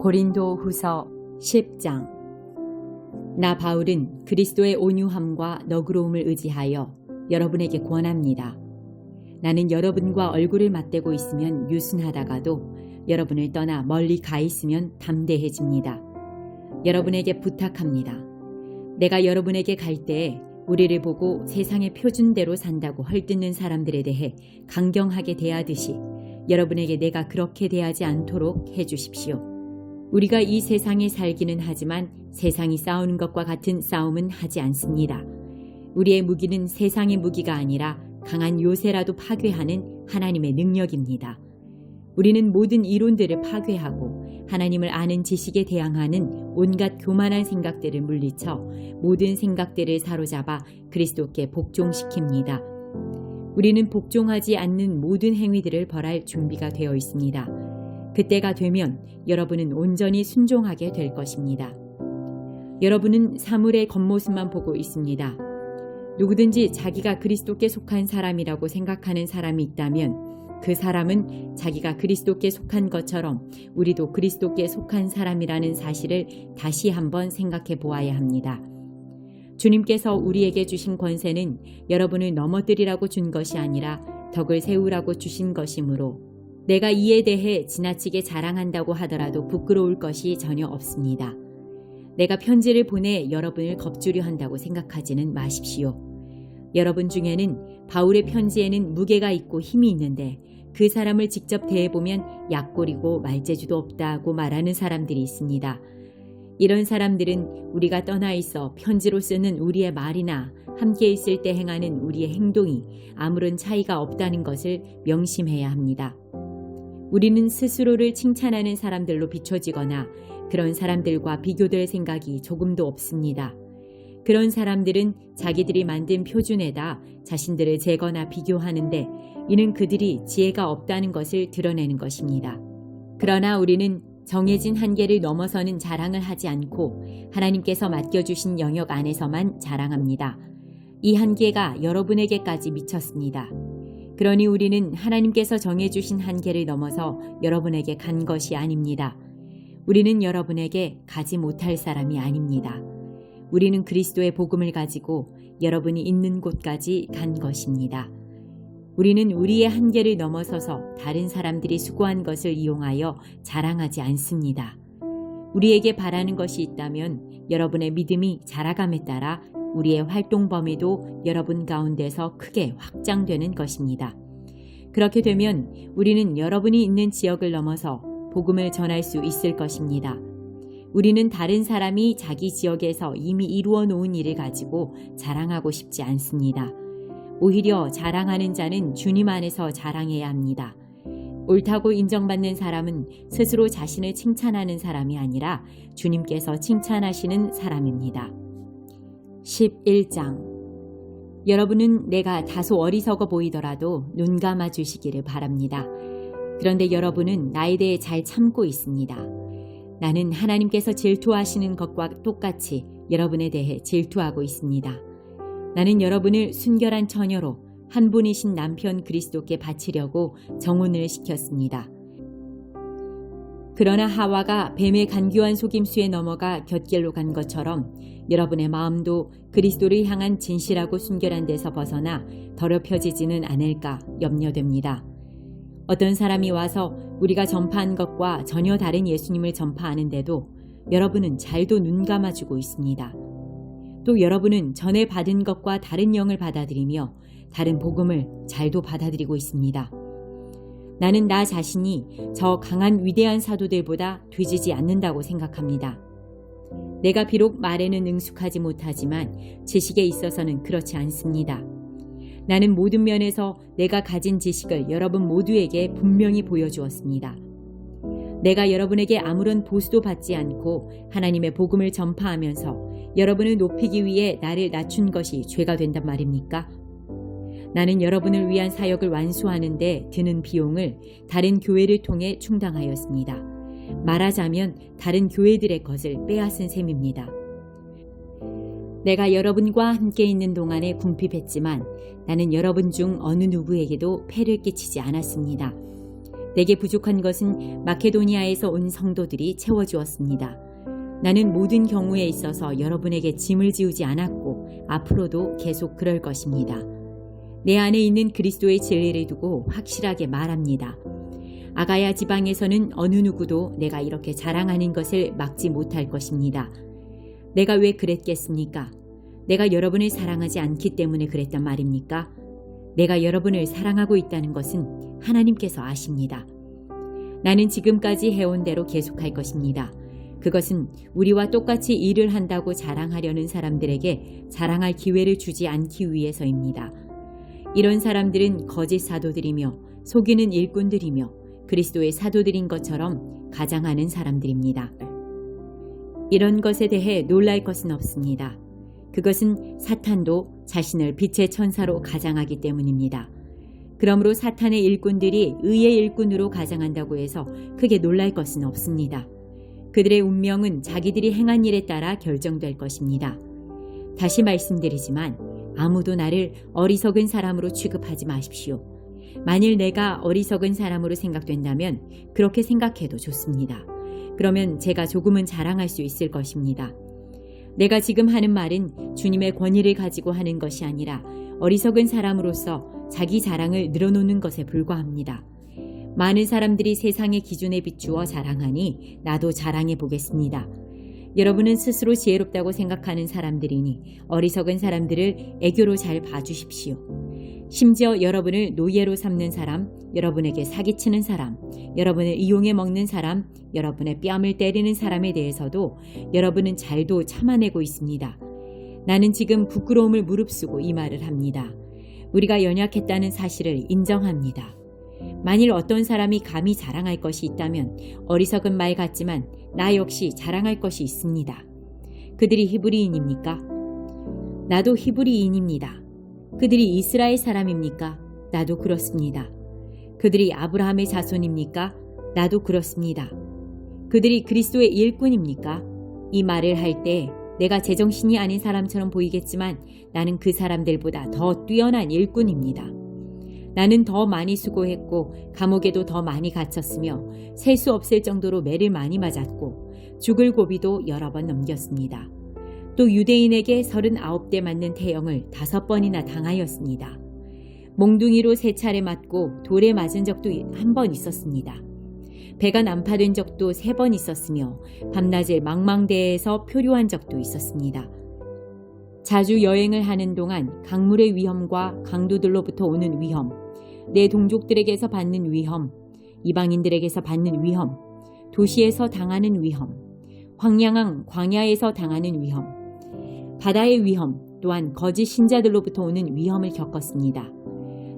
고린도 후서 10장 나 바울은 그리스도의 온유함과 너그러움을 의지하여 여러분에게 권합니다. 나는 여러분과 얼굴을 맞대고 있으면 유순하다가도 여러분을 떠나 멀리 가 있으면 담대해집니다. 여러분에게 부탁합니다. 내가 여러분에게 갈 때에 우리를 보고 세상의 표준대로 산다고 헐뜯는 사람들에 대해 강경하게 대하듯이 여러분에게 내가 그렇게 대하지 않도록 해 주십시오. 우리가 이 세상에 살기는 하지만 세상이 싸우는 것과 같은 싸움은 하지 않습니다. 우리의 무기는 세상의 무기가 아니라 강한 요새라도 파괴하는 하나님의 능력입니다. 우리는 모든 이론들을 파괴하고 하나님을 아는 지식에 대항하는 온갖 교만한 생각들을 물리쳐 모든 생각들을 사로잡아 그리스도께 복종시킵니다. 우리는 복종하지 않는 모든 행위들을 벌할 준비가 되어 있습니다. 그때가 되면 여러분은 온전히 순종하게 될 것입니다. 여러분은 사물의 겉모습만 보고 있습니다. 누구든지 자기가 그리스도께 속한 사람이라고 생각하는 사람이 있다면 그 사람은 자기가 그리스도께 속한 것처럼 우리도 그리스도께 속한 사람이라는 사실을 다시 한번 생각해 보아야 합니다. 주님께서 우리에게 주신 권세는 여러분을 넘어뜨리라고 준 것이 아니라 덕을 세우라고 주신 것이므로 내가 이에 대해 지나치게 자랑한다고 하더라도 부끄러울 것이 전혀 없습니다. 내가 편지를 보내 여러분을 겁주려 한다고 생각하지는 마십시오. 여러분 중에는 바울의 편지에는 무게가 있고 힘이 있는데 그 사람을 직접 대해보면 약골이고 말재주도 없다고 말하는 사람들이 있습니다. 이런 사람들은 우리가 떠나 있어 편지로 쓰는 우리의 말이나 함께 있을 때 행하는 우리의 행동이 아무런 차이가 없다는 것을 명심해야 합니다. 우리는 스스로를 칭찬하는 사람들로 비춰지거나 그런 사람들과 비교될 생각이 조금도 없습니다. 그런 사람들은 자기들이 만든 표준에다 자신들을 재거나 비교하는데 이는 그들이 지혜가 없다는 것을 드러내는 것입니다. 그러나 우리는 정해진 한계를 넘어서는 자랑을 하지 않고 하나님께서 맡겨주신 영역 안에서만 자랑합니다. 이 한계가 여러분에게까지 미쳤습니다. 그러니 우리는 하나님께서 정해주신 한계를 넘어서 여러분에게 간 것이 아닙니다. 우리는 여러분에게 가지 못할 사람이 아닙니다. 우리는 그리스도의 복음을 가지고 여러분이 있는 곳까지 간 것입니다. 우리는 우리의 한계를 넘어서서 다른 사람들이 수고한 것을 이용하여 자랑하지 않습니다. 우리에게 바라는 것이 있다면 여러분의 믿음이 자라감에 따라 우리의 활동 범위도 여러분 가운데서 크게 확장되는 것입니다. 그렇게 되면 우리는 여러분이 있는 지역을 넘어서 복음을 전할 수 있을 것입니다. 우리는 다른 사람이 자기 지역에서 이미 이루어 놓은 일을 가지고 자랑하고 싶지 않습니다. 오히려 자랑하는 자는 주님 안에서 자랑해야 합니다. 옳다고 인정받는 사람은 스스로 자신을 칭찬하는 사람이 아니라 주님께서 칭찬하시는 사람입니다. 11장 여러분은 내가 다소 어리석어 보이더라도 눈 감아 주시기를 바랍니다. 그런데 여러분은 나에 대해 잘 참고 있습니다. 나는 하나님께서 질투하시는 것과 똑같이 여러분에 대해 질투하고 있습니다. 나는 여러분을 순결한 처녀로 한 분이신 남편 그리스도께 바치려고 정혼을 시켰습니다. 그러나 하와가 뱀의 간교한 속임수에 넘어가 곁길로 간 것처럼 여러분의 마음도 그리스도를 향한 진실하고 순결한 데서 벗어나 더럽혀지지는 않을까 염려됩니다. 어떤 사람이 와서 우리가 전파한 것과 전혀 다른 예수님을 전파하는데도 여러분은 잘도 눈 감아주고 있습니다. 또 여러분은 전에 받은 것과 다른 영을 받아들이며 다른 복음을 잘도 받아들이고 있습니다. 나는 나 자신이 저 강한 위대한 사도들보다 뒤지지 않는다고 생각합니다. 내가 비록 말에는 능숙하지 못하지만 지식에 있어서는 그렇지 않습니다. 나는 모든 면에서 내가 가진 지식을 여러분 모두에게 분명히 보여주었습니다. 내가 여러분에게 아무런 보수도 받지 않고 하나님의 복음을 전파하면서 여러분을 높이기 위해 나를 낮춘 것이 죄가 된단 말입니까? 나는 여러분을 위한 사역을 완수하는데 드는 비용을 다른 교회를 통해 충당하였습니다. 말하자면 다른 교회들의 것을 빼앗은 셈입니다. 내가 여러분과 함께 있는 동안에 궁핍했지만 나는 여러분 중 어느 누구에게도 폐를 끼치지 않았습니다. 내게 부족한 것은 마케도니아에서 온 성도들이 채워주었습니다. 나는 모든 경우에 있어서 여러분에게 짐을 지우지 않았고 앞으로도 계속 그럴 것입니다. 내 안에 있는 그리스도의 진리를 두고 확실하게 말합니다. 아가야 지방에서는 어느 누구도 내가 이렇게 자랑하는 것을 막지 못할 것입니다. 내가 왜 그랬겠습니까? 내가 여러분을 사랑하지 않기 때문에 그랬단 말입니까? 내가 여러분을 사랑하고 있다는 것은 하나님께서 아십니다. 나는 지금까지 해온 대로 계속할 것입니다. 그것은 우리와 똑같이 일을 한다고 자랑하려는 사람들에게 자랑할 기회를 주지 않기 위해서입니다. 이런 사람들은 거짓 사도들이며 속이는 일꾼들이며 그리스도의 사도들인 것처럼 가장하는 사람들입니다. 이런 것에 대해 놀랄 것은 없습니다. 그것은 사탄도 자신을 빛의 천사로 가장하기 때문입니다. 그러므로 사탄의 일꾼들이 의의 일꾼으로 가장한다고 해서 크게 놀랄 것은 없습니다. 그들의 운명은 자기들이 행한 일에 따라 결정될 것입니다. 다시 말씀드리지만 아무도 나를 어리석은 사람으로 취급하지 마십시오. 만일 내가 어리석은 사람으로 생각된다면 그렇게 생각해도 좋습니다. 그러면 제가 조금은 자랑할 수 있을 것입니다. 내가 지금 하는 말은 주님의 권위를 가지고 하는 것이 아니라 어리석은 사람으로서 자기 자랑을 늘어놓는 것에 불과합니다. 많은 사람들이 세상의 기준에 비추어 자랑하니 나도 자랑해 보겠습니다. 여러분은 스스로 지혜롭다고 생각하는 사람들이니 어리석은 사람들을 애교로 잘 봐주십시오. 심지어 여러분을 노예로 삼는 사람, 여러분에게 사기치는 사람, 여러분을 이용해 먹는 사람, 여러분의 뺨을 때리는 사람에 대해서도 여러분은 잘도 참아내고 있습니다. 나는 지금 부끄러움을 무릅쓰고 이 말을 합니다. 우리가 연약했다는 사실을 인정합니다. 만일 어떤 사람이 감히 자랑할 것이 있다면 어리석은 말 같지만 나 역시 자랑할 것이 있습니다. 그들이 히브리인입니까? 나도 히브리인입니다. 그들이 이스라엘 사람입니까? 나도 그렇습니다. 그들이 아브라함의 자손입니까? 나도 그렇습니다. 그들이 그리스도의 일꾼입니까? 이 말을 할 때 내가 제정신이 아닌 사람처럼 보이겠지만 나는 그 사람들보다 더 뛰어난 일꾼입니다. 나는 더 많이 수고했고 감옥에도 더 많이 갇혔으며 셀 수 없을 정도로 매를 많이 맞았고 죽을 고비도 여러 번 넘겼습니다. 또 유대인에게 39대 맞는 태형을 다섯 번이나 당하였습니다. 몽둥이로 세 차례 맞고 돌에 맞은 적도 한 번 있었습니다. 배가 난파된 적도 세 번 있었으며 밤낮을 망망대해에서 표류한 적도 있었습니다. 자주 여행을 하는 동안 강물의 위험과 강도들로부터 오는 위험, 내 동족들에게서 받는 위험, 이방인들에게서 받는 위험, 도시에서 당하는 위험, 황량한 광야에서 당하는 위험, 바다의 위험, 또한 거짓 신자들로부터 오는 위험을 겪었습니다.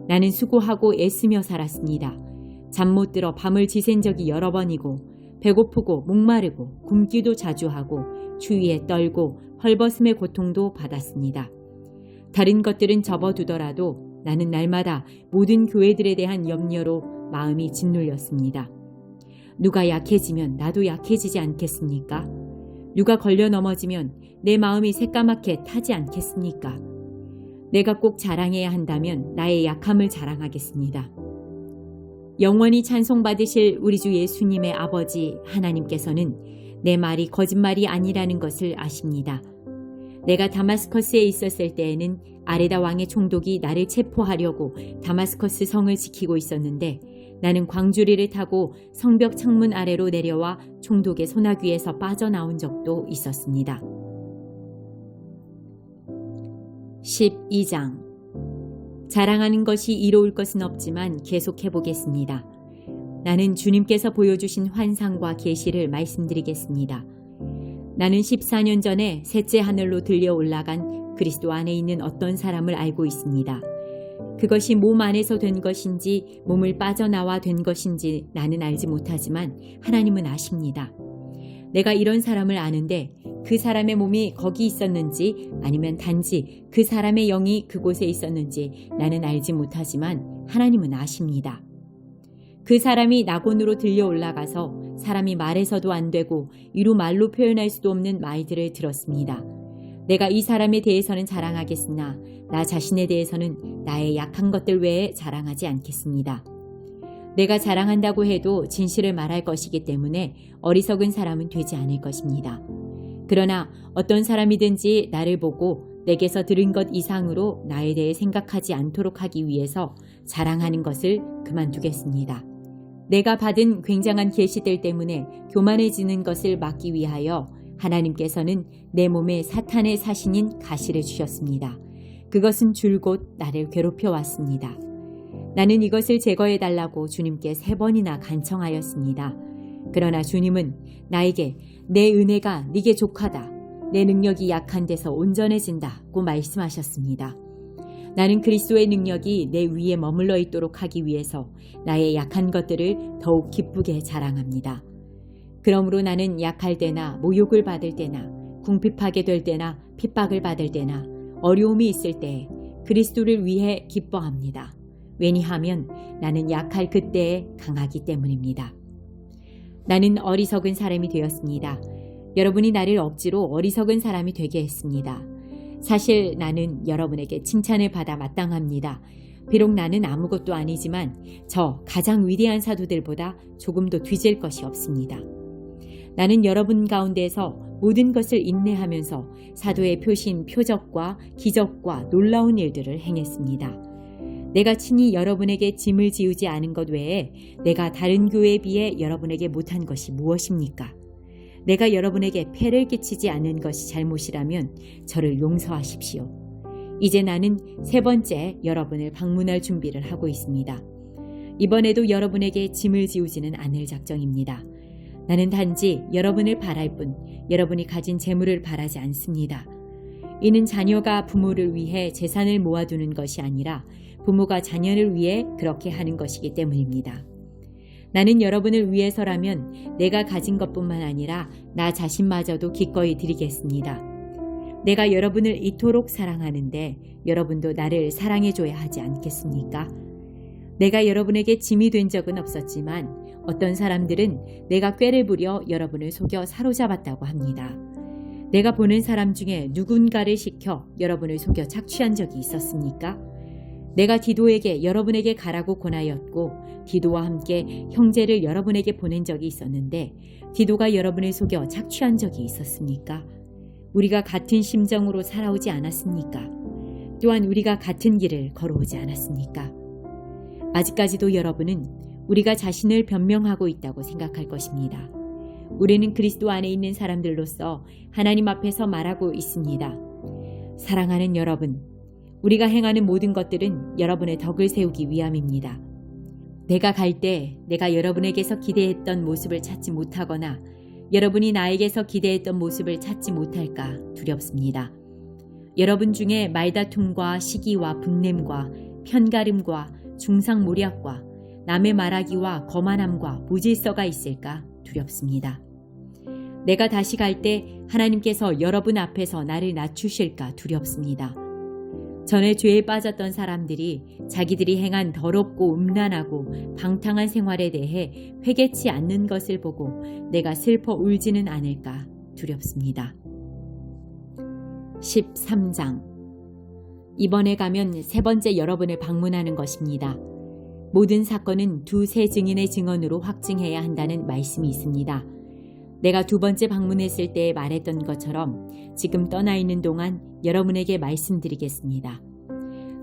나는 수고하고 애쓰며 살았습니다. 잠 못 들어 밤을 지샌 적이 여러 번이고 배고프고 목마르고 굶기도 자주 하고 추위에 떨고 헐벗음의 고통도 받았습니다. 다른 것들은 접어두더라도 나는 날마다 모든 교회들에 대한 염려로 마음이 짓눌렸습니다. 누가 약해지면 나도 약해지지 않겠습니까? 누가 걸려 넘어지면 내 마음이 새까맣게 타지 않겠습니까? 내가 꼭 자랑해야 한다면 나의 약함을 자랑하겠습니다. 영원히 찬송받으실 우리 주 예수님의 아버지 하나님께서는 내 말이 거짓말이 아니라는 것을 아십니다. 내가 다마스커스에 있었을 때에는 아레다 왕의 총독이 나를 체포하려고 다마스커스 성을 지키고 있었는데 나는 광주리를 타고 성벽 창문 아래로 내려와 총독의 소나귀에서 빠져나온 적도 있었습니다. 12장 자랑하는 것이 이로울 것은 없지만 계속해 보겠습니다. 나는 주님께서 보여주신 환상과 계시를 말씀드리겠습니다. 나는 14년 전에 셋째 하늘로 들려 올라간 그리스도 안에 있는 어떤 사람을 알고 있습니다. 그것이 몸 안에서 된 것인지 몸을 빠져나와 된 것인지 나는 알지 못하지만 하나님은 아십니다. 내가 이런 사람을 아는데 그 사람의 몸이 거기 있었는지 아니면 단지 그 사람의 영이 그곳에 있었는지 나는 알지 못하지만 하나님은 아십니다. 그 사람이 낙원으로 들려 올라가서 사람이 말해서도 안 되고 이루 말로 표현할 수도 없는 말들을 들었습니다. 내가 이 사람에 대해서는 자랑하겠으나 나 자신에 대해서는 나의 약한 것들 외에 자랑하지 않겠습니다. 내가 자랑한다고 해도 진실을 말할 것이기 때문에 어리석은 사람은 되지 않을 것입니다. 그러나 어떤 사람이든지 나를 보고 내게서 들은 것 이상으로 나에 대해 생각하지 않도록 하기 위해서 자랑하는 것을 그만두겠습니다. 내가 받은 굉장한 계시들 때문에 교만해지는 것을 막기 위하여 하나님께서는 내 몸에 사탄의 사신인 가시를 주셨습니다. 그것은 줄곧 나를 괴롭혀 왔습니다. 나는 이것을 제거해 달라고 주님께 세 번이나 간청하였습니다. 그러나 주님은 나에게 내 은혜가 네게 족하다. 내 능력이 약한 데서 온전해진다고 말씀하셨습니다. 나는 그리스도의 능력이 내 위에 머물러 있도록 하기 위해서 나의 약한 것들을 더욱 기쁘게 자랑합니다. 그러므로 나는 약할 때나 모욕을 받을 때나 궁핍하게 될 때나 핍박을 받을 때나 어려움이 있을 때 그리스도를 위해 기뻐합니다. 왜냐하면 나는 약할 그때에 강하기 때문입니다. 나는 어리석은 사람이 되었습니다. 여러분이 나를 억지로 어리석은 사람이 되게 했습니다. 사실 나는 여러분에게 칭찬을 받아 마땅합니다. 비록 나는 아무것도 아니지만 저 가장 위대한 사도들보다 조금도 뒤질 것이 없습니다. 나는 여러분 가운데서 모든 것을 인내하면서 사도의 표신, 표적과 기적과 놀라운 일들을 행했습니다. 내가 친히 여러분에게 짐을 지우지 않은 것 외에 내가 다른 교회에 비해 여러분에게 못한 것이 무엇입니까? 내가 여러분에게 폐를 끼치지 않는 것이 잘못이라면 저를 용서하십시오. 이제 나는 세 번째 여러분을 방문할 준비를 하고 있습니다. 이번에도 여러분에게 짐을 지우지는 않을 작정입니다. 나는 단지 여러분을 바랄 뿐 여러분이 가진 재물을 바라지 않습니다. 이는 자녀가 부모를 위해 재산을 모아두는 것이 아니라 부모가 자녀를 위해 그렇게 하는 것이기 때문입니다. 나는 여러분을 위해서라면 내가 가진 것뿐만 아니라 나 자신마저도 기꺼이 드리겠습니다. 내가 여러분을 이토록 사랑하는데 여러분도 나를 사랑해줘야 하지 않겠습니까? 내가 여러분에게 짐이 된 적은 없었지만 어떤 사람들은 내가 꾀를 부려 여러분을 속여 사로잡았다고 합니다. 내가 보는 사람 중에 누군가를 시켜 여러분을 속여 착취한 적이 있었습니까? 내가 디도에게 여러분에게 가라고 권하였고 디도와 함께 형제를 여러분에게 보낸 적이 있었는데 디도가 여러분을 속여 착취한 적이 있었습니까? 우리가 같은 심정으로 살아오지 않았습니까? 또한 우리가 같은 길을 걸어오지 않았습니까? 아직까지도 여러분은 우리가 자신을 변명하고 있다고 생각할 것입니다. 우리는 그리스도 안에 있는 사람들로서 하나님 앞에서 말하고 있습니다. 사랑하는 여러분, 우리가 행하는 모든 것들은 여러분의 덕을 세우기 위함입니다. 내가 갈 때 내가 여러분에게서 기대했던 모습을 찾지 못하거나 여러분이 나에게서 기대했던 모습을 찾지 못할까 두렵습니다. 여러분 중에 말다툼과 시기와 분냄과 편가름과 중상모략과 남의 말하기와 거만함과 무질서가 있을까 두렵습니다. 내가 다시 갈 때 하나님께서 여러분 앞에서 나를 낮추실까 두렵습니다. 전에 죄에 빠졌던 사람들이 자기들이 행한 더럽고 음란하고 방탕한 생활에 대해 회개치 않는 것을 보고 내가 슬퍼 울지는 않을까 두렵습니다. 13장 이번에 가면 세 번째 여러분을 방문하는 것입니다. 모든 사건은 두 세 증인의 증언으로 확증해야 한다는 말씀이 있습니다. 내가 두 번째 방문했을 때 말했던 것처럼 지금 떠나 있는 동안 여러분에게 말씀드리겠습니다.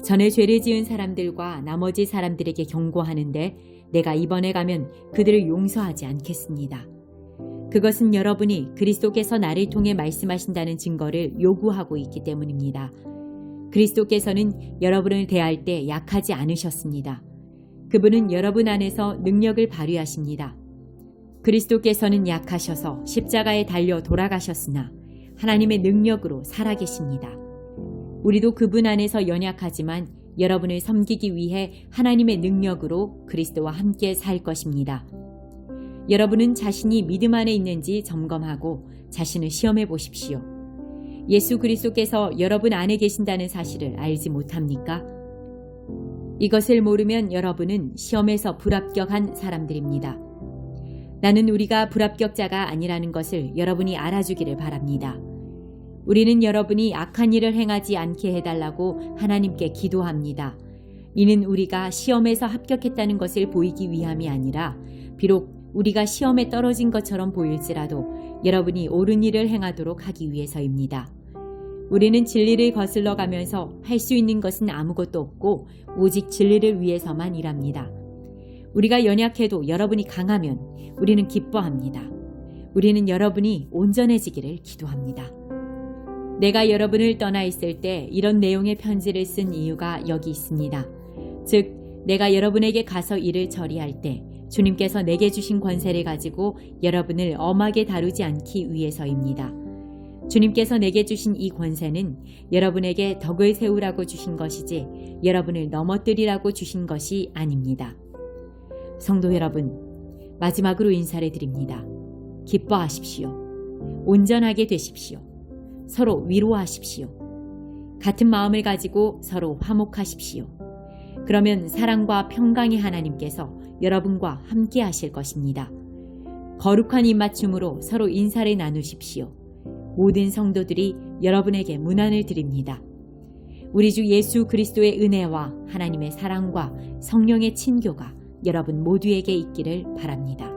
전에 죄를 지은 사람들과 나머지 사람들에게 경고하는데 내가 이번에 가면 그들을 용서하지 않겠습니다. 그것은 여러분이 그리스도께서 나를 통해 말씀하신다는 증거를 요구하고 있기 때문입니다. 그리스도께서는 여러분을 대할 때 약하지 않으셨습니다. 그분은 여러분 안에서 능력을 발휘하십니다. 그리스도께서는 약하셔서 십자가에 달려 돌아가셨으나 하나님의 능력으로 살아계십니다. 우리도 그분 안에서 연약하지만 여러분을 섬기기 위해 하나님의 능력으로 그리스도와 함께 살 것입니다. 여러분은 자신이 믿음 안에 있는지 점검하고 자신을 시험해 보십시오. 예수 그리스도께서 여러분 안에 계신다는 사실을 알지 못합니까? 이것을 모르면 여러분은 시험에서 불합격한 사람들입니다. 나는 우리가 불합격자가 아니라는 것을 여러분이 알아주기를 바랍니다. 우리는 여러분이 악한 일을 행하지 않게 해달라고 하나님께 기도합니다. 이는 우리가 시험에서 합격했다는 것을 보이기 위함이 아니라 비록 우리가 시험에 떨어진 것처럼 보일지라도 여러분이 옳은 일을 행하도록 하기 위해서입니다. 우리는 진리를 거슬러 가면서 할 수 있는 것은 아무것도 없고 오직 진리를 위해서만 일합니다. 우리가 연약해도 여러분이 강하면 우리는 기뻐합니다. 우리는 여러분이 온전해지기를 기도합니다. 내가 여러분을 떠나 있을 때 이런 내용의 편지를 쓴 이유가 여기 있습니다. 즉, 내가 여러분에게 가서 일을 처리할 때 주님께서 내게 주신 권세를 가지고 여러분을 엄하게 다루지 않기 위해서입니다. 주님께서 내게 주신 이 권세는 여러분에게 덕을 세우라고 주신 것이지 여러분을 넘어뜨리라고 주신 것이 아닙니다. 성도 여러분, 마지막으로 인사를 드립니다. 기뻐하십시오. 온전하게 되십시오. 서로 위로하십시오. 같은 마음을 가지고 서로 화목하십시오. 그러면 사랑과 평강의 하나님께서 여러분과 함께 하실 것입니다. 거룩한 입맞춤으로 서로 인사를 나누십시오. 모든 성도들이 여러분에게 문안을 드립니다. 우리 주 예수 그리스도의 은혜와 하나님의 사랑과 성령의 친교가 여러분 모두에게 있기를 바랍니다.